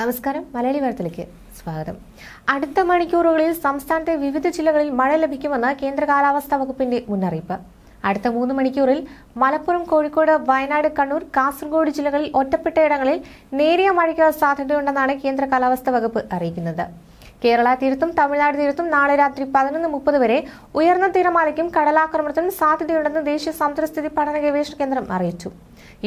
നമസ്കാരം. മലയാളി വാർത്തയിലേക്ക് സ്വാഗതം. അടുത്ത മണിക്കൂറുകളിൽ സംസ്ഥാനത്തെ വിവിധ ജില്ലകളിൽ മഴ ലഭിക്കുമെന്ന് കേന്ദ്ര കാലാവസ്ഥാ വകുപ്പിന്റെ മുന്നറിയിപ്പ്. അടുത്ത മൂന്ന് മണിക്കൂറിൽ മലപ്പുറം കോഴിക്കോട് വയനാട് കണ്ണൂർ കാസർഗോഡ് ജില്ലകളിൽ ഒറ്റപ്പെട്ട ഇടങ്ങളിൽ നേരിയ മഴയ്ക്ക് സാധ്യതയുണ്ടെന്നാണ് കേന്ദ്ര കാലാവസ്ഥാ വകുപ്പ് അറിയിക്കുന്നത്. കേരള തീരത്തും തമിഴ്നാട് തീരത്തും നാളെ രാത്രി പതിനൊന്ന് മുപ്പത് വരെ ഉയർന്ന തിരമാലയ്ക്കും കടലാക്രമണത്തിനും സാധ്യതയുണ്ടെന്ന് ദേശീയ സമുദ്രസ്ഥിതി പഠന ഗവേഷണ കേന്ദ്രം അറിയിച്ചു.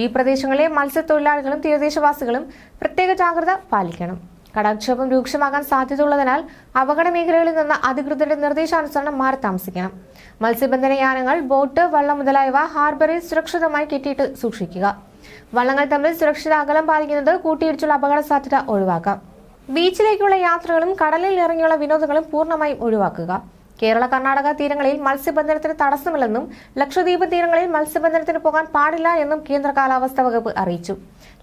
ഈ പ്രദേശങ്ങളിലെ മത്സ്യത്തൊഴിലാളികളും തീരദേശവാസികളും പ്രത്യേക ജാഗ്രത പാലിക്കണം. കടൽക്ഷോഭം രൂക്ഷമാകാൻ സാധ്യതയുള്ളതിനാൽ അപകട മേഖലകളിൽ നിന്ന് അധികൃതരുടെ നിർദ്ദേശാനുസരണം മാറി താമസിക്കണം. മത്സ്യബന്ധന യാനങ്ങൾ ബോട്ട് വള്ളം മുതലായവ ഹാർബറിൽ സുരക്ഷിതമായി കെട്ടിയിട്ട് സൂക്ഷിക്കുക. വള്ളങ്ങൾ തമ്മിൽ സുരക്ഷിത അകലം പാലിക്കുന്നത് കൂട്ടിയിടിച്ചുള്ള അപകട സാധ്യത ഒഴിവാക്കാം. ബീച്ചിലേക്കുള്ള യാത്രകളും കടലിൽ ഇറങ്ങിയുള്ള വിനോദങ്ങളും പൂർണമായും ഒഴിവാക്കുക. കേരള കർണാടക തീരങ്ങളിൽ മത്സ്യബന്ധനത്തിന് തടസ്സമില്ലെന്നും ലക്ഷദ്വീപ് തീരങ്ങളിൽ മത്സ്യബന്ധനത്തിന് പോകാൻ പാടില്ല എന്നും കേന്ദ്ര കാലാവസ്ഥാ വകുപ്പ് അറിയിച്ചു.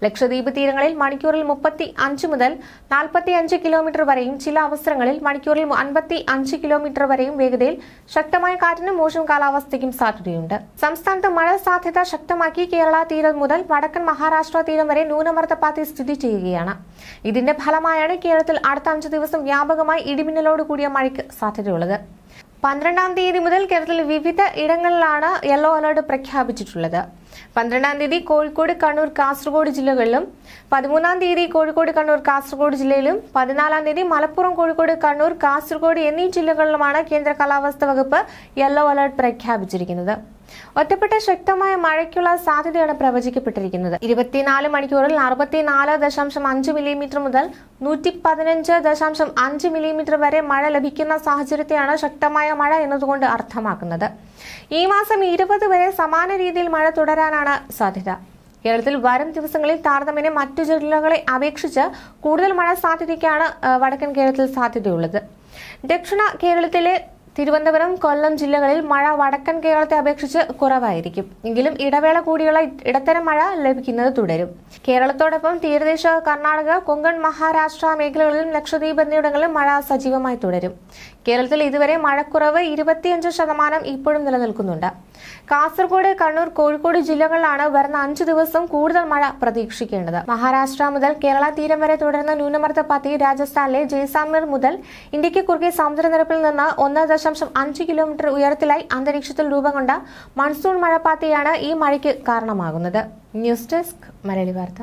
ലക്ഷദ്വീപ് തീരങ്ങളിൽ മണിക്കൂറിൽ മുപ്പത്തി അഞ്ച് മുതൽ നാൽപ്പത്തി അഞ്ച് കിലോമീറ്റർ വരെയും ചില അവസരങ്ങളിൽ മണിക്കൂറിൽ അൻപത്തി അഞ്ച് കിലോമീറ്റർ വരെയും വേഗതയിൽ ശക്തമായ കാറ്റിനും മോശം കാലാവസ്ഥയ്ക്കും സാധ്യതയുണ്ട്. സംസ്ഥാനത്ത് മഴ സാധ്യത ശക്തമാക്കി കേരള തീരം മുതൽ വടക്കൻ മഹാരാഷ്ട്ര തീരം വരെ ന്യൂനമർദ്ദപാത്തി സ്ഥിതി ചെയ്യുകയാണ്. ഇതിന്റെ ഫലമായാണ് കേരളത്തിൽ അടുത്ത അഞ്ച് ദിവസം വ്യാപകമായി ഇടിമിന്നലോട് കൂടിയ മഴയ്ക്ക് സാധ്യതയുള്ളത്. പന്ത്രണ്ടാം തീയതി മുതൽ കേരളത്തിൽ വിവിധ ഇടങ്ങളിലാണ് യെല്ലോ അലേർട്ട് പ്രഖ്യാപിച്ചിട്ടുള്ളത്. പന്ത്രണ്ടാം തീയതി കോഴിക്കോട് കണ്ണൂർ കാസർഗോഡ് ജില്ലകളിലും പതിമൂന്നാം തീയതി കോഴിക്കോട് കണ്ണൂർ കാസർഗോഡ് ജില്ലയിലും പതിനാലാം തീയതി മലപ്പുറം കോഴിക്കോട് കണ്ണൂർ കാസർഗോഡ് എന്നീ ജില്ലകളിലുമാണ് കേന്ദ്ര കാലാവസ്ഥാ വകുപ്പ് യെല്ലോ അലർട്ട് പ്രഖ്യാപിച്ചിരിക്കുന്നത്. ഒറ്റപ്പെട്ട ശക്തമായ മഴയ്ക്കുള്ള സാധ്യതയാണ് പ്രവചിക്കപ്പെട്ടിരിക്കുന്നത്. ഇരുപത്തിനാല് മണിക്കൂറിൽ അറുപത്തിനാല് ദശാംശം അഞ്ച് മില്ലിമീറ്റർ മുതൽ നൂറ്റി പതിനഞ്ച് ദശാംശം അഞ്ച് മില്ലിമീറ്റർ വരെ മഴ ലഭിക്കുന്ന സാഹചര്യത്തെയാണ് ശക്തമായ മഴ എന്നതുകൊണ്ട് അർത്ഥമാക്കുന്നത്. ഈ മാസം ഇരുപത് വരെ സമാന രീതിയിൽ മഴ തുടരാനാണ് സാധ്യത. കേരളത്തിൽ വരും ദിവസങ്ങളിൽ താരതമ്യേന മറ്റു ജില്ലകളെ അപേക്ഷിച്ച് കൂടുതൽ മഴ സാധ്യതയ്ക്കാണ് വടക്കൻ കേരളത്തിൽ സാധ്യതയുള്ളത്. ദക്ഷിണ കേരളത്തിലെ തിരുവനന്തപുരം കൊല്ലം ജില്ലകളിൽ മഴ വടക്കൻ കേരളത്തെ അപേക്ഷിച്ച് കുറവായിരിക്കും. എങ്കിലും ഇടവേള കൂടിയുള്ള ഇടത്തരം മഴ ലഭിക്കുന്നത് തുടരും. കേരളത്തോടൊപ്പം തീരദേശ കർണാടക കൊങ്കൺ മഹാരാഷ്ട്ര മേഖലകളിലും ലക്ഷദ്വീപ് എന്നിവിടങ്ങളിലും മഴ സജീവമായി തുടരും. കേരളത്തിൽ ഇതുവരെ മഴക്കുറവ് ഇരുപത്തിയഞ്ച് ശതമാനം ഇപ്പോഴും നിലനിൽക്കുന്നുണ്ട്. കാസർഗോഡ് കണ്ണൂർ കോഴിക്കോട് ജില്ലകളിലാണ് വരുന്ന അഞ്ചു ദിവസം കൂടുതൽ മഴ പ്രതീക്ഷിക്കേണ്ടത്. മഹാരാഷ്ട്ര മുതൽ കേരള തീരം വരെ തുടരുന്ന ന്യൂനമർദ്ദ പതി രാജസ്ഥാനിലെ ജയ്സാമീർ മുതൽ ഇന്ത്യയ്ക്ക് കുറുകെ സമുദ്രനിരപ്പിൽ നിന്ന് ഒന്ന് ദശാംശം അഞ്ച് കിലോമീറ്റർ ഉയരത്തിലായി അന്തരീക്ഷത്തിൽ രൂപം കൊണ്ട മൺസൂൺ മഴപ്പാത്തിയാണ് ഈ മഴയ്ക്ക് കാരണമാകുന്നത്. ന്യൂസ് ഡെസ്ക് മലയാളി വാർത്ത.